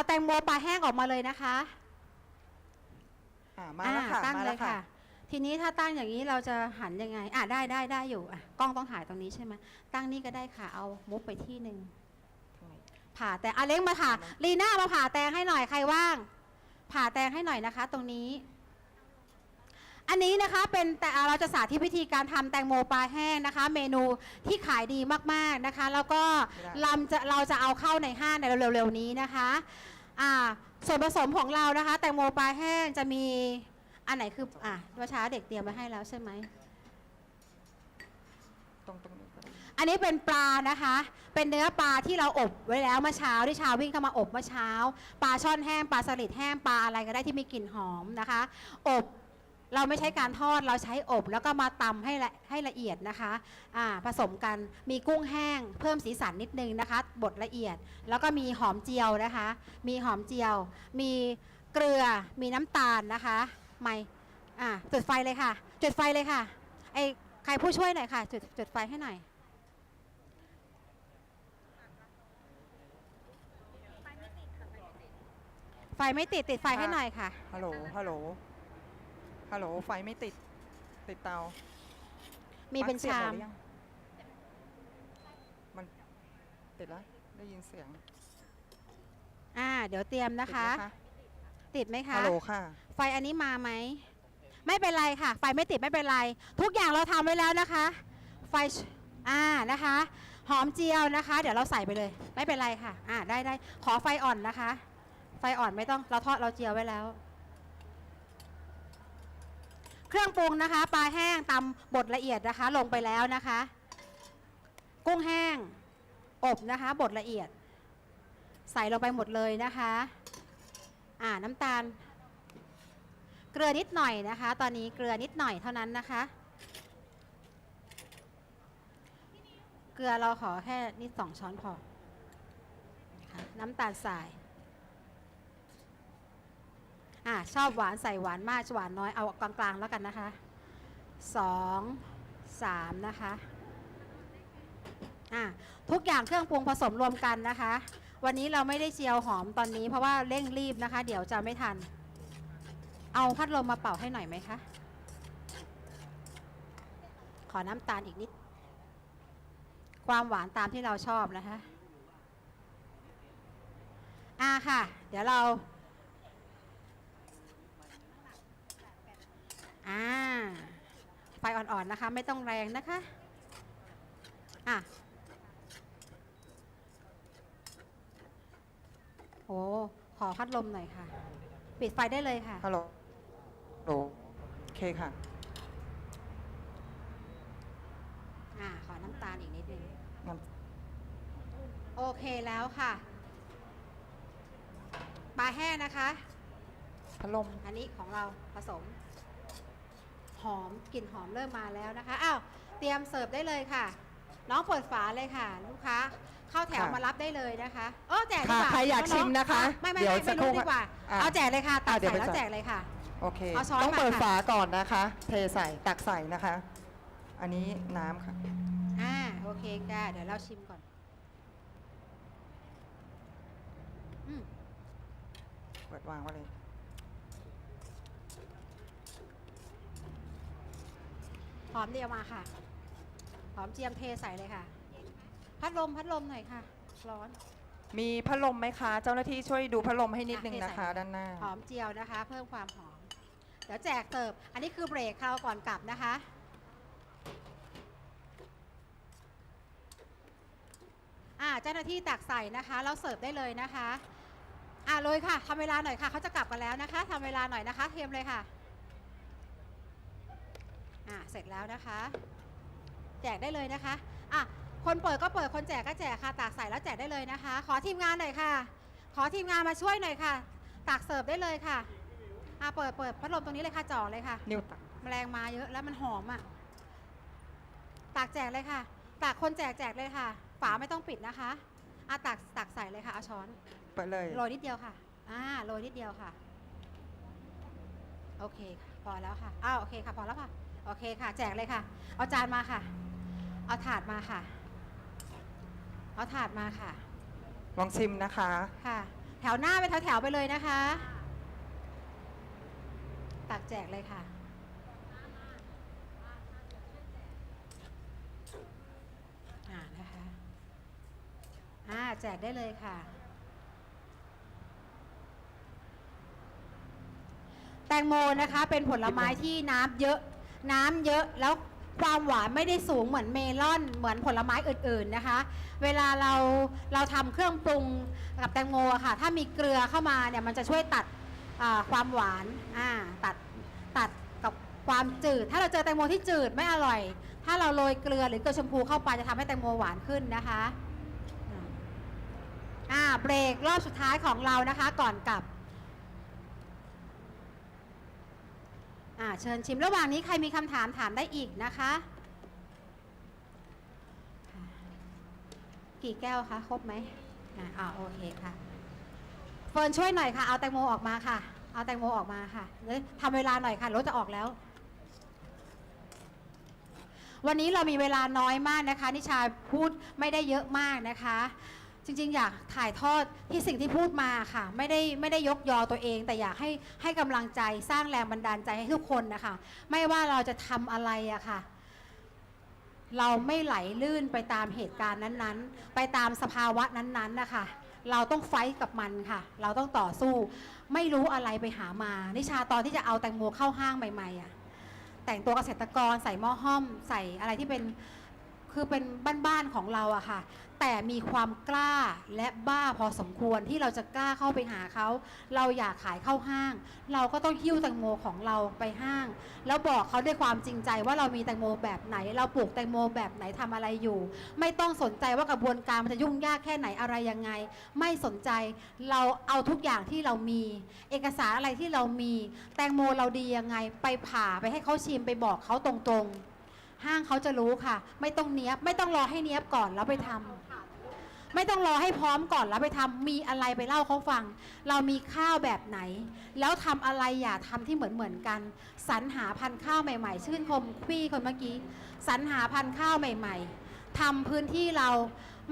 เอาแตงโมปลาแห้งออกมาเลยนะคะอ่ามาแล้วค่ะอ่ตั้งมาเลแล้วยค่ะค่ะ ทีนี้ถ้าตั้งอย่างนี้เราจะหันยังไง อะได้ได้ได้อยู่อะกล้องต้องถ่ายตรงนี้ใช่ไหมตั้งนี่ก็ได้ค่ะ เอามุกไปที่หนึ่งผ่าแต่อาเล้งมาผ่าลีน่ามาผ่าแตงให้หน่อยใครว่าง ผ่าแตงให้หน่อยนะคะ ตรงนี้ อันนี้นะคะเป็นแต่อ่าเราจะสาธิตวิธีการทำแตงโมปลาแห้งนะคะ เมนูที่ขายดีมากๆนะคะ แล้วก็เราจะเราจะเอาเข้าในห้างในเร็วๆนี้นะคะอ่าส่วนผสมของเรานะคะ แตงโมปลาแห้งจะมีอันไหนคืออะเมื่อเช้าเด็กเตรียมไว้ให้แล้วใช่ไหมตรงตรงนี้ก็ได้อันนี้เป็นปลานะคะ เป็นเนื้อปลาที่เราอบไว้แล้วเมื่อเช้าที่ชาววิ่งเข้ามาอบเมื่อเช้า ปลาช่อนแห้งปลาสลิดแห้งปลาอะไรก็ได้ที่มีกลิ่นหอมนะคะ อบ เราไม่ใช้การทอดเราใช้อบแล้วก็มาตำให้ละให้ละเอียดนะคะอ่าผสมกันมีกุ้งแห้ง เพิ่มสีสันนิดนึงนะคะ บดละเอียด แล้วก็มีหอมเจียวนะคะ มีหอมเจียว มีเกลือมีน้ำตาลนะคะไม่จุดไฟเลยค่ะ จุดไฟเลยค่ะไอใครผู้ช่วยหน่อยค่ะ จุดจุดไฟให้หน่อยไฟไม่ติดติดไฟให้หน่อยค่ะฮัลโหลฮัลโหล ฮัลโหลไฟไม่ติด ติดเตามีมีเป็นชาม มันติดแล้ว ได้ยินเสียง อ่า เดี๋ยวเตรียมนะคะติดไหมติดไหมคะฮัลโหลค่ะ ไฟอันนี้มาไหม ไม่เป็นไรค่ะ ไฟไม่ติดไม่เป็นไร ทุกอย่างเราทำไว้แล้วนะคะ ไฟชอ่า นะคะ หอมเจียวนะคะ เดี๋ยวเราใส่ไปเลย ไม่เป็นไรค่ะ อ่า ได้ได้ ขอไฟอ่อนนะคะ ไฟอ่อนไม่ต้อง เราทอดเราเจียวไว้แล้ว เครื่องปรุงนะคะ ปลาแห้งตำบดละเอียดนะคะ ลงไปแล้วนะคะ กุ้งแห้ง อบนะคะบดละเอียด ใส่ลงไปหมดเลยนะคะอ่าน้ำตาล เกลือนิดหน่อยนะคะ ตอนนี้เกลือนิดหน่อยเท่านั้นนะคะ เกลือเราขอแค่นิดสองช้อนพอน้ำตาลทราย อ่าชอบหวานใส่หวานมากหวานน้อยเอากลางๆแล้วกันนะคะสองสามนะคะอ่าทุกอย่างเครื่องปรุงผสมรวมกันนะคะ วันนี้เราไม่ได้เจียวหอมตอนนี้เพราะว่าเร่งรีบนะคะ เดี๋ยวจะไม่ทัน เอาพัดลมมาเป่าให้หน่อยไหมคะ ขอน้ำตาลอีกนิด ความหวานตามที่เราชอบนะคะอ่าค่ะ เดี๋ยวเรา อ่าไฟอ่อนๆนะคะ ไม่ต้องแรงนะคะอะโอ้ขอพัดลมหน่อยค่ะ ปิดไฟได้เลยค่ะฮัลโหลฮัลโหลโอเคค่ะ อ่าขอน้ำตาลอีกนิดนึงงั้นโอเคแล้วค่ะปลาแห้งนะคะ พัดลม อันนี้ของเราผสม หอมกลิ่นหอมเริ่มมาแล้วนะคะอ้าวเตรียมเสิร์ฟได้เลยค่ะ น้องเปิดฝาเลยค่ะ ลูกค้าเข้าแถวค่ะมารับได้เลยนะคะโอ้แจกดีค่ะกว่าใครอยากน้งๆชิมนะคะไม่ไม่เดี๋ยวไม่สัไม่กครู่รู้ดีกว่า อะเอาแจกเลยค่ะตัอะกเดี๋ยวใส่ไปแล้วจัด แจกเลยค่ะ โอเค เอาช้อนต้องเปิดมาค่ะ ฝาก่อนนะคะ เทใส่ตักใส่นะคะ อันนี้น้ำค่ะ อ่าโอเคค่ะเดี๋ยวเราชิมก่อนอืมเปิดวางไว้เลย หอมเดียวมาค่ะ หอมเจียมเทใส่เลยค่ะ พัดลมพัดลมหน่อยค่ะ ร้อน มีพัดลมไหมคะ เจ้าหน้าที่ช่วยดูพัดลมให้นิดนึงอะนะคะเทใส่ด้านหน้า หอมเจียวนะคะ เพิ่มความหอม เดี๋ยวแจกเสิร์ฟอันนี้คือเบรกเราก่อนกลับนะคะอ่าเจ้าหน้าที่ตักใส่นะคะ เราเสิร์ฟได้เลยนะคะ อ่าเลยค่ะทำเวลาหน่อยค่ะเขาจะกลับกันแล้วนะคะทำเวลาหน่อยนะคะเทียมเลยค่ะ อ่าเสร็จแล้วนะคะ แจกได้เลยนะคะอะคนเปิดก็เปิดคนแจกก็แจกค่ะ ตากใส่แล้วแจกได้เลยนะคะ ขอทีมงานหน่อยค่ะ ขอทีมงานมาช่วยหน่อยค่ะตักเสิร์ฟได้เลยค่ะอะเปิดเปิดพัดลมตรงนี้เลยค่ะจ่อเลยค่ะนิ้วตักแมลงมาเยอะแล้วมันหอมอะตักแจกเลยค่ะตักคนแจกแจกเลยค่ะ ฝาไม่ต้องปิดนะคะอะตักตักใส่เลยค่ะเอาช้อนเปิดเลยโรยนิดเดียวค่ะอ่าโรยนิดเดียวค่ะ โอเคค่ะพอแล้วค่ะอ้าวโอเคค่ะพอแล้วค่ะ โอเคค่ะ แจกเลยค่ะ เอาจานมาค่ะ เอาถาดมาค่ะ เอาถาดมาค่ะ ลองชิมนะคะ ค่ะ แถวหน้าไปแถวๆไปเลยนะคะ ตักแจกเลยค่ะ อ่านะคะ อ่าแจกได้เลยค่ะ แตงโมนะคะเป็นผลไม้ที่น้ำเยอะ น้ำเยอะแล้วความหวานไม่ได้สูงเหมือนเมลอนเหมือนผลไม้อื่นๆนะคะ เวลาเราเราทำเครื่องปรุงกับแตงโมค่ะ ถ้ามีเกลือเข้ามาเนี่ยมันจะช่วยตัดความหวานตัดตัดกับความจืด ถ้าเราเจอแตงโมที่จืดไม่อร่อย ถ้าเราโรยเกลือหรือเกลือชมพูเข้าไปจะทำให้แตงโมหวานขึ้นนะคะอ่าอ่าเบรกรอบสุดท้ายของเรานะคะก่อนกลับ อ่าเชิญชิมระหว่างนี้ใครมีคำถามถามได้อีกนะคะ กี่แก้วคะครบไหมอ่าโอเคค่ะเฟิร์นช่วยหน่อยค่ะ เอาแตงโมออกมาค่ะ เอาแตงโมออกมาค่ะเอ้ยทำเวลาหน่อยค่ะรถจะออกแล้ว วันนี้เรามีเวลาน้อยมากนะคะ นิชาพูดไม่ได้เยอะมากนะคะ จริงๆ อยากถ่ายทอดที่สิ่งที่พูดมาค่ะ ไม่ได้ไม่ได้ยกยอตัวเอง แต่อยากให้ให้กำลังใจสร้างแรงบันดาลใจให้ทุกคนนะคะ ไม่ว่าเราจะทำอะไรอะค่ะ เราไม่ไหลลื่นไปตามเหตุการณ์นั้นๆ ไปตามสภาวะนั้นๆนะคะ เราต้องไฟท์กับมันค่ะ เราต้องต่อสู้ ไม่รู้อะไรไปหามา นิชาตอนที่จะเอาแตงโมเข้าห้างใหม่ๆอะแต่งตัวเกษตรกรใส่หม้อห้อม ใส่อะไรที่เป็น คือเป็นบ้านๆของเราอะค่ะ แต่มีความกล้าและบ้าพอสมควรที่เราจะกล้าเข้าไปหาเขา เราอยากขายเข้าห้าง เราก็ต้องหิ้วแตงโมของเราไปห้าง แล้วบอกเขาด้วยความจริงใจว่าเรามีแตงโมแบบไหน เราปลูกแตงโมแบบไหนทำอะไรอยู่ ไม่ต้องสนใจว่ากระบวนการมันจะยุ่งยากแค่ไหนอะไรยังไง ไม่สนใจเราเอาทุกอย่างที่เรามี เอกสารอะไรที่เรามี แตงโมเราดียังไง ไปผ่าไปให้เขาชิมไปบอกเขาตรงๆ ห้างเขาจะรู้ค่ะ ไม่ต้องเนี้ยบไม่ต้องรอให้เนี้ยบก่อนแล้วไปทำไม่ต้องรอให้พร้อมก่อนแล้วไปทำมีอะไรไปเล่าเขาฟัง เรามีข้าวแบบไหน แล้วทำอะไรอย่าทำที่เหมือนเหมือนกัน สรรหาพันธุ์ข้าวใหม่ๆ ชื่นชมพี่คนเมื่อกี้สรรหาพันธุ์ข้าวใหม่ ๆทำพื้นที่เรา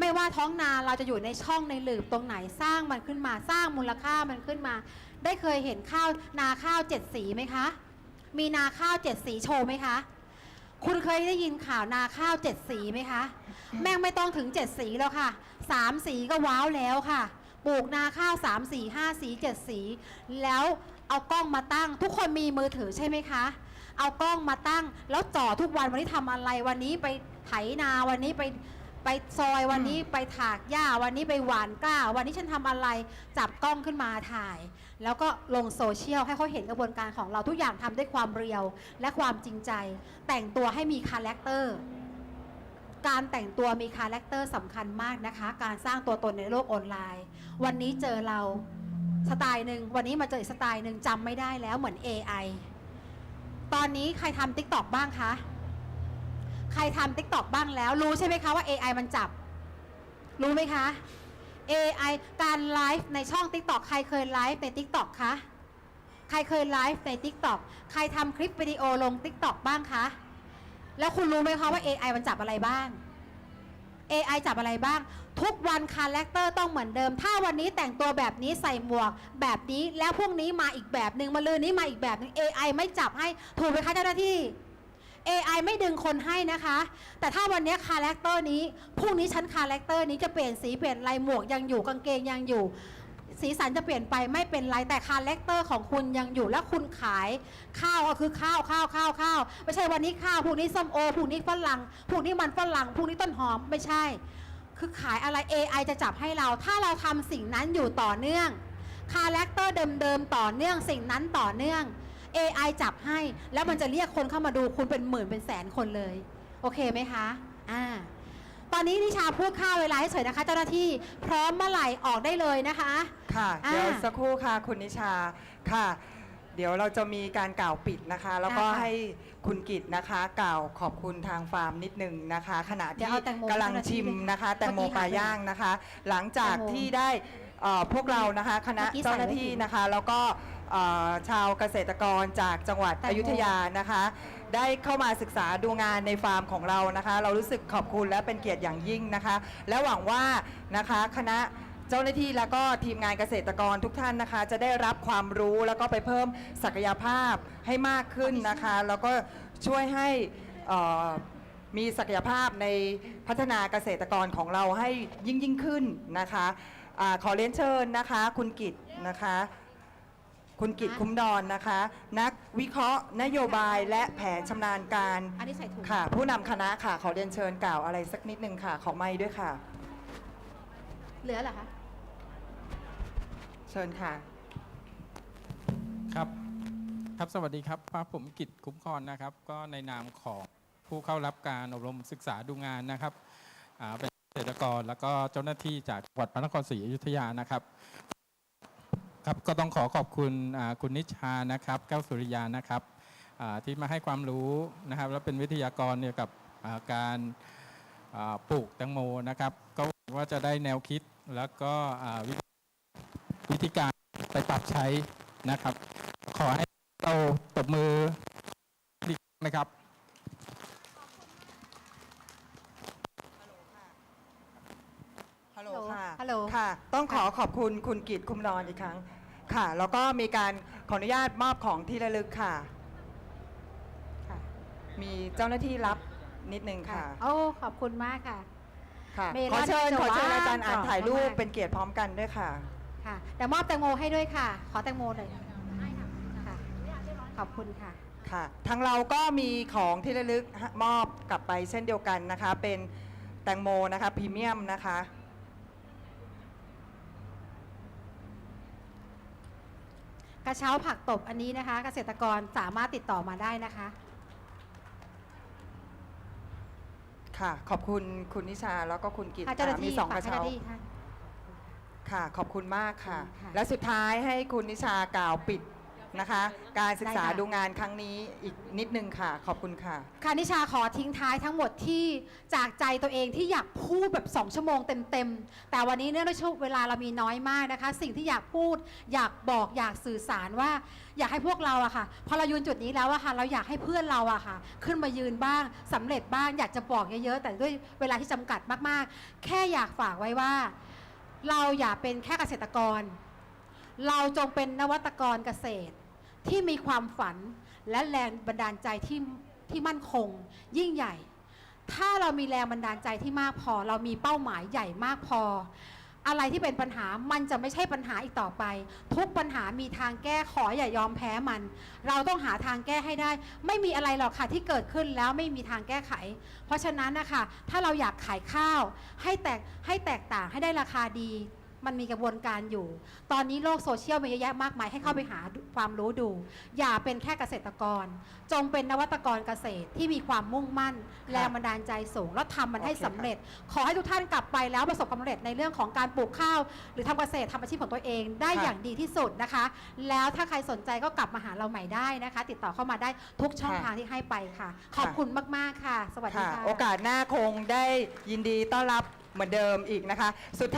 ไม่ว่าท้องนาเราจะอยู่ในช่องในหลืบตรงไหนสร้างมันขึ้นมาสร้างมูลค่ามันขึ้นมา ได้เคยเห็นข้าวนาข้าวเจ็ดสีไหมคะ มีนาข้าวเจ็ดสีโชว์ไหมคะ คุณเคยได้ยินข่าวนาข้าวเจ็ดสีไหมคะ แม่งไม่ต้องถึงเจ็ดสีแล้วค่ะสามสีก็ว้าวแล้วค่ะ ปลูกนาข้าวสามสีห้าสีเจ็ดสี แล้วเอากล้องมาตั้ง ทุกคนมีมือถือใช่ไหมคะ เอากล้องมาตั้ง แล้วจ่อทุกวันวันนี้ทำอะไรวันนี้ไปไถนาวันนี้ไป ไปซอยวันนี้ไปถากหญ้าวันนี้ไปหวานกล้า วันนี้ฉันทำอะไรจับกล้องขึ้นมาถ่าย แล้วก็ลงโซเชียลให้เขาเห็นกระบวนการของเราทุกอย่างทำด้วยความเรียวและความจริงใจ แต่งตัวให้มีคาแรคเตอร์การแต่งตัวมีคาแรคเตอร์สำคัญมากนะคะ การสร้างตัวตนในโลกออนไลน์ วันนี้เจอเราสไตล์หนึ่งวันนี้มาเจออีกสไตล์หนึ่งจำไม่ได้แล้วเหมือน AI ตอนนี้ใครทำ t ิ k t o k บ้างคะ รทำ t ิ k t o k บ้างแล้ว รู้ใช่ไหมคะว่า AI มันจับ รู้ไหมคะ AI การไลฟ์ในช่อง TikTok ใครเคยไลฟ์ใน TikTok คะ ใครเคยไลฟ์ใน TikTok ใครทำคลิปวิดีโอลง TikTok บ้างคะ แล้วคุณรู้ไหมคะว่า AI มันจับอะไรบ้าง AI จับอะไรบ้าง ทุกวันคาแรคเตอร์ต้องเหมือนเดิม ถ้าวันนี้แต่งตัวแบบนี้ใส่หมวก แบบนี้แล้วพรุ่งนี้มาอีกแบบหนึ่งมาลืนนี้มาอีกแบบหนึ่ง AI ไม่จับให้ถูกไหมคะเจ้าหน้าที่ AI ไม่ดึงคนให้นะคะ แต่ถ้าวันนี้คาแรคเตอร์นี้พรุ่งนี้ฉันคาแรคเตอร์นี้จะเปลี่ยนสีเปลี่ยนลายหมวกยังอยู่กางเกงยังอยู่ สีสันจะเปลี่ยนไปไม่เป็นไรแต่คาแรคเตอร์ของคุณยังอยู่และคุณขายข้าวก็คือข้าวข้าวข้าวข้าวไม่ใช่วันนี้ข้าวพรุ่งนี้ส้มโอพรุ่งนี้ฝรั่งพรุ่งนี้มันฝรั่งพรุ่งนี้ต้นหอมไม่ใช่ คือขายอะไร AI จะจับให้เรา ถ้าเราทำสิ่งนั้นอยู่ต่อเนื่องคาแรคเตอร์เดิมๆต่อเนื่องสิ่งนั้นต่อเนื่อง AI จับให้ แล้วมันจะเรียกคนเข้ามาดูคุณเป็นหมื่นเป็นแสนคนเลย โอเคไหมคะอ่าตอนนี้นิชาพูดค่าเวลาให้เฉยนะคะ เจ้าหน้าที่พร้อมเมื่อไหร่ออกได้เลยนะคะ ค่ะอ่าเดี๋ยวสักครู่ค่ะคุณนิชาค่ะ เดี๋ยวเราจะมีการกล่าวปิดนะคะ แล้วก็อ่าค่ะให้คุณกิตนะคะ กล่าวขอบคุณทางฟาร์มนิดนึงนะคะ ขณะเดี๋ยวที่เอาแตงโมกำลังเจ้าหน้าที่ชิมนะคะเลยค่ะแตงโมเมื่อกี้ปลาหายไปย่างนะคะ หลังจากแตงโมที่ได้เอ่อพวกเรานะคะ คณะเมื่อกี้เจ้าหน้าที่ใส่ไว้กี่นะคะ แล้วก็ เอ่อชาวเกษตรกรจากจังหวัดแตงโม อยุธยานะคะ ได้เข้ามาศึกษาดูงานในฟาร์มของเรานะคะ เรารู้สึกขอบคุณและเป็นเกียรติอย่างยิ่งนะคะ และหวังว่านะคะคณะเจ้าหน้าที่แล้วก็ทีมงานเกษตรกรทุกท่านนะคะ จะได้รับความรู้แล้วก็ไปเพิ่มศักยภาพให้มากขึ้นนะคะ แล้วก็ช่วยให้เอ่อ มีศักยภาพในพัฒนาเกษตรกรของเราให้ยิ่งยิ่งขึ้นนะคะอาขอเรียนเชิญนะคะ คุณกิตนะคะ คุณกิตคุ้มดอนนะคะ นักวิเคราะห์นโยบายและแผนชำนาญการอันนี้ใส่ถุงค่ะ ผู้นำคณะค่ะ ขอเรียนเชิญกล่าวอะไรสักนิดนึงค่ะ ขอไม้ด้วยค่ะ เหลือเหรอคะ เชิญค่ะ ครับ ครับสวัสดีครับป้าผมกิตคุ้มครอนนะครับ ก็ในนามของผู้เข้ารับการอบรมศึกษาดูงานนะครับอ่าเป็นเกษตรกรแล้วก็เจ้าหน้าที่จากจังหวัดพระนครศรีอยุธยานะครับ ครับก็ต้องขอขอบคุณอ่าคุณนิชานะครับแก้วสุริยานะครับอ่าที่มาให้ความรู้นะครับแล้วเป็นวิทยากรเกี่ยวกับอ่าการอ่าปลูกแตงโมนะครับ ก็หวังว่าจะได้แนวคิดแล้วก็อ่าวิวิธีการไปปรับใช้นะครับ ขอให้เราตบมือดีนะครับฮัลโหลฮัลโหลค่ะฮัลโหลค่ะ ต้องขอขอบคุณคุณกิตคุ้มนอนอีกครั้ง ค่ะ แล้วก็มีการขออนุญาตมอบของที่ระลึกค่ะค่ะ มีเจ้าหน้าที่รับนิดนึงค่ะค่ะโอ้ขอบคุณมากค่ะ ค่ะเมลอนขอเชิญจะขอเชิญหวานอาจารย์อ่านกรอบถ่ายรูปมาก เป็นเกียรติพร้อมกันด้วยค่ะ ค่ะ แต่มอบแตงโมให้ด้วยค่ะ ขอแตงโมหน่อยค่ะขอบคุณค่ะ ค่ะ ทางเราก็มีของที่ระลึกมอบกลับไปเช่นเดียวกันนะคะ เป็นแตงโมนะคะพรีเมียมนะคะ กระเช้าผักตบอันนี้นะคะ เกษตรกรสามารถติดต่อมาได้นะคะ ค่ะ ขอบคุณคุณนิชาแล้วก็คุณกิตค่ะเจ้าหน้าค่ะมีที่สองฝากกระให้เช้าเจ้าหน้าที่ค่ะ ค่ะ ขอบคุณมากค่ะค่ะ และสุดท้ายให้คุณนิชากล่าวปิด นะคะ การศึกษาได้ค่ะ ดูงานครั้งนี้อีกนิดนึงค่ะ ขอบคุณค่ะ ค่ะนิชาขอทิ้งท้ายทั้งหมดที่จากใจตัวเองที่อยากพูดแบบ 2 ชั่วโมงเต็มๆ แต่วันนี้เนื่องด้วยช่วงเวลาเรามีน้อยมากนะคะ สิ่งที่อยากพูด อยากบอกอยากสื่อสารว่า อยากให้พวกเราอะค่ะ พอเรายืนจุดนี้แล้วอะค่ะ เราอยากให้เพื่อนเราอะค่ะ ขึ้นมายืนบ้างสำเร็จบ้าง อยากจะบอกเยอะๆ แต่ด้วยเวลาที่จำกัดมากๆ แค่อยากฝากไว้ว่า เราอย่าเป็นแค่เกษตรกร เราจงเป็นนวัตกรเกษตร ที่มีความฝันและแรงบันดาลใจที่ที่มั่นคง ยิ่งใหญ่ ถ้าเรามีแรงบันดาลใจที่มากพอ เรามีเป้าหมายใหญ่มากพอ อะไรที่เป็นปัญหามันจะไม่ใช่ปัญหาอีกต่อไป ทุกปัญหามีทางแก้ขออย่ายอมแพ้มัน เราต้องหาทางแก้ให้ได้ ไม่มีอะไรหรอกค่ะที่เกิดขึ้นแล้วไม่มีทางแก้ไข เพราะฉะนั้นนะคะถ้าเราอยากขายข้าว ให้แตกให้แตกต่างให้ได้ราคาดี มันมีกระบวนการอยู่ ตอนนี้โลกโซเชียลมีเยอะแยะมากมายให้เข้าไปหาความรู้ดู อย่าเป็นแค่เกษตรกร จงเป็นนวัตกรเกษตรที่มีความมุ่งมั่น แรงบันดาลใจสูง แล้วทำมันให้โอเคสำเร็จ ขอให้ทุกท่านกลับไปแล้วประสบความสำเร็จในเรื่องของการปลูกข้าว หรือทำเกษตรทำอาชีพของตัวเองได้ค่ะอย่างดีที่สุดนะคะ แล้วถ้าใครสนใจก็กลับมาหาเราใหม่ได้นะคะ ติดต่อเข้ามาได้ทุกช่องค่ะทางที่ให้ไปค่ะ ขอบคุณมากๆค่ะ สวัสดีค่ะค่ะ โอกาสหน้าคงได้ยินดีต้อนรับเหมือนเดิมอีกนะคะสุดท้าย